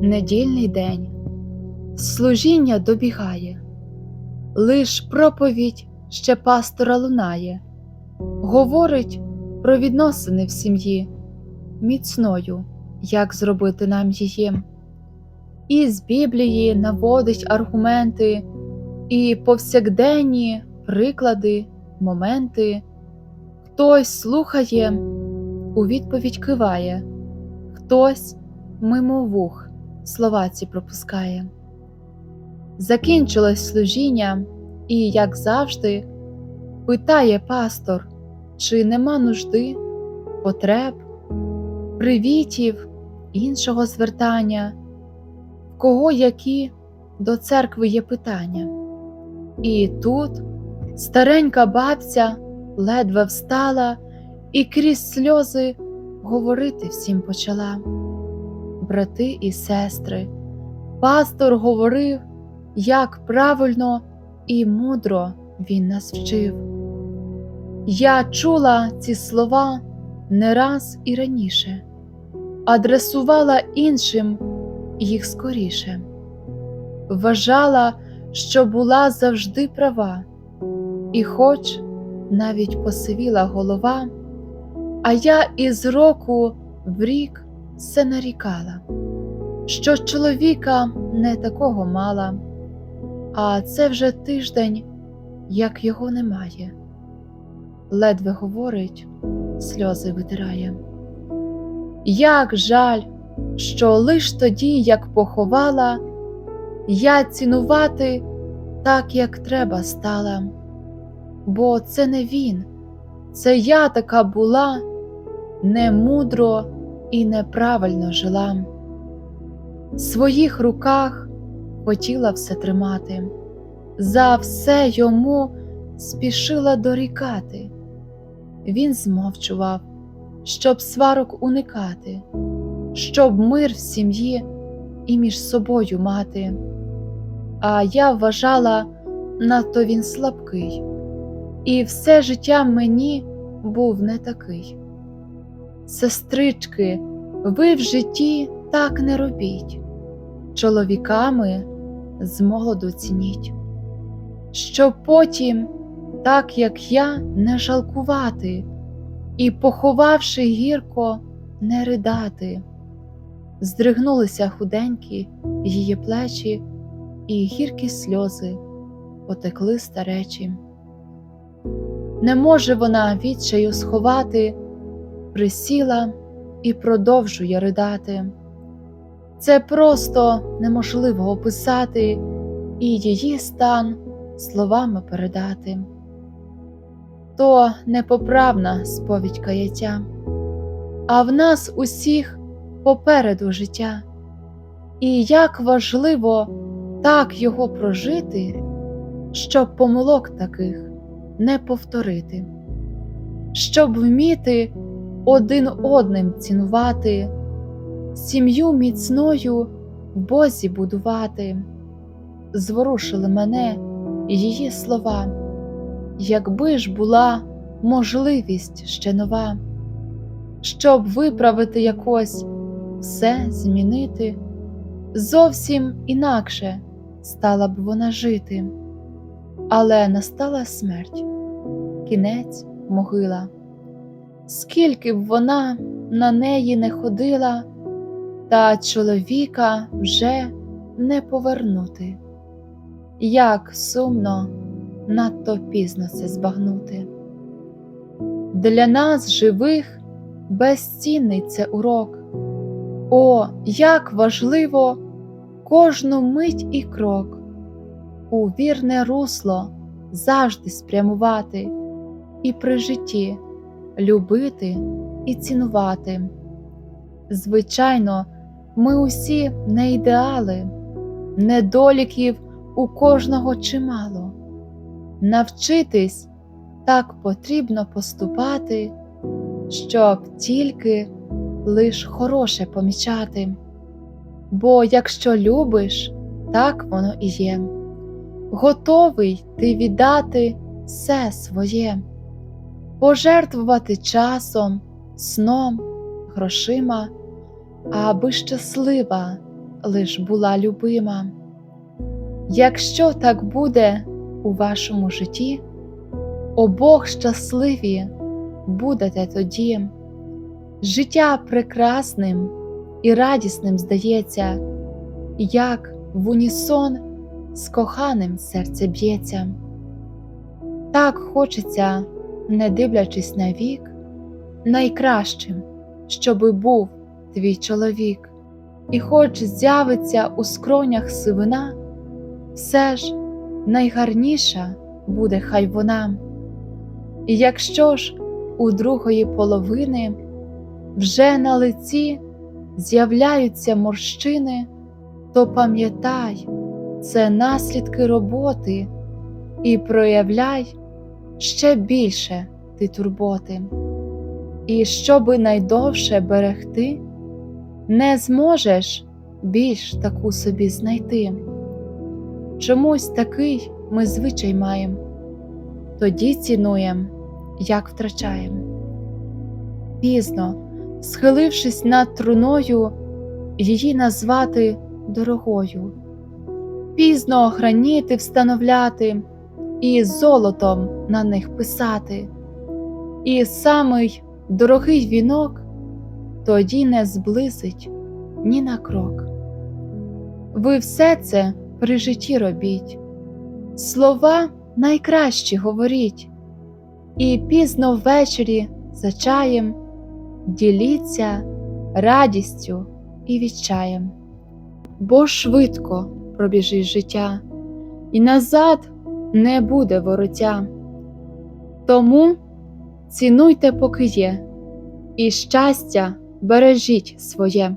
Недільний день, служіння добігає, лиш проповідь ще пастора лунає, говорить про відносини в сім'ї, міцною, як зробити нам її. І з Біблії наводить аргументи, і повсякденні приклади, моменти. Хтось слухає, у відповідь киває, хтось мимо вух слова ці пропускає. Закінчилось служіння, і, як завжди, питає пастор, чи нема нужди, потреб, привітів, іншого звертання, в кого які до церкви є питання. І тут старенька бабця ледве встала і крізь сльози говорити всім почала. Брати і сестри, пастор говорив, як правильно і мудро він нас вчив. Я чула ці слова не раз і раніше, адресувала іншим їх скоріше, вважала, що була завжди права, і хоч навіть посивіла голова, а я із року в рік все нарікала, що чоловіка не такого мала, а це вже тиждень, як його немає. Ледве говорить, сльози витирає. Як жаль, що лиш тоді, як поховала, я цінувати так, як треба стала, бо це не він, це я така була, немудро і неправильно жила. В своїх руках хотіла все тримати, за все йому спішила дорікати. Він змовчував, щоб сварок уникати, щоб мир в сім'ї і між собою мати. А я вважала, надто він слабкий, і все життя мені був не такий. Сестрички, ви в житті так не робіть, чоловіками з молоду цініть, щоб потім, так як я, не жалкувати і, поховавши гірко, не ридати. Здригнулися худенькі її плечі, і гіркі сльози потекли старечі. Не може вона відчаю сховати присіла і продовжує ридати. Це просто неможливо описати і її стан словами передати. То непоправна сповідь каяття, а в нас усіх попереду життя, і як важливо так його прожити, щоб помилок таких не повторити, щоб вміти один одним цінувати, сім'ю міцною в Бозі будувати, зворушили мене її слова, якби ж була можливість ще нова, щоб виправити якось все змінити, зовсім інакше стала б вона жити, але настала смерть, кінець могила скільки б вона на неї не ходила, та чоловіка вже не повернути. Як сумно надто пізно це збагнути. Для нас, живих, безцінний це урок. О, як важливо кожну мить і крок у вірне русло завжди спрямувати і при житті любити і цінувати. Звичайно, ми усі не ідеали, недоліків у кожного чимало. Навчитись так потрібно поступати, щоб тільки лиш хороше помічати. Бо якщо любиш, так воно і є. Готовий ти віддати все своє пожертвувати часом, сном, грошима, аби щаслива лиш була любима. Якщо так буде у вашому житті, обох щасливі будете тоді. Життя прекрасним і радісним здається, як в унісон з коханим серце б'ється. Так хочеться, не дивлячись на вік, найкращим, щоби був твій чоловік, і хоч з'явиться у скронях сивина, все ж найгарніша буде хай вона. І якщо ж у другої половини вже на лиці з'являються морщини, то пам'ятай, це наслідки роботи, і проявляй ще більше ти турботи. І щоби найдовше берегти, не зможеш більш таку собі знайти. Чомусь такий ми звичай маєм, тоді цінуєм, як втрачаєм. Пізно, схилившись над труною, її назвати дорогою, пізно граніти встановляти і золотом на них писати, і самий дорогий вінок тоді не зблизить ні на крок. Ви все це при житті робіть, слова найкращі говоріть, і пізно ввечері за чаєм діліться радістю і відчаєм. Бо швидко пробіжить життя, і назад не буде вороття. Тому цінуйте, поки є, і щастя бережіть своє.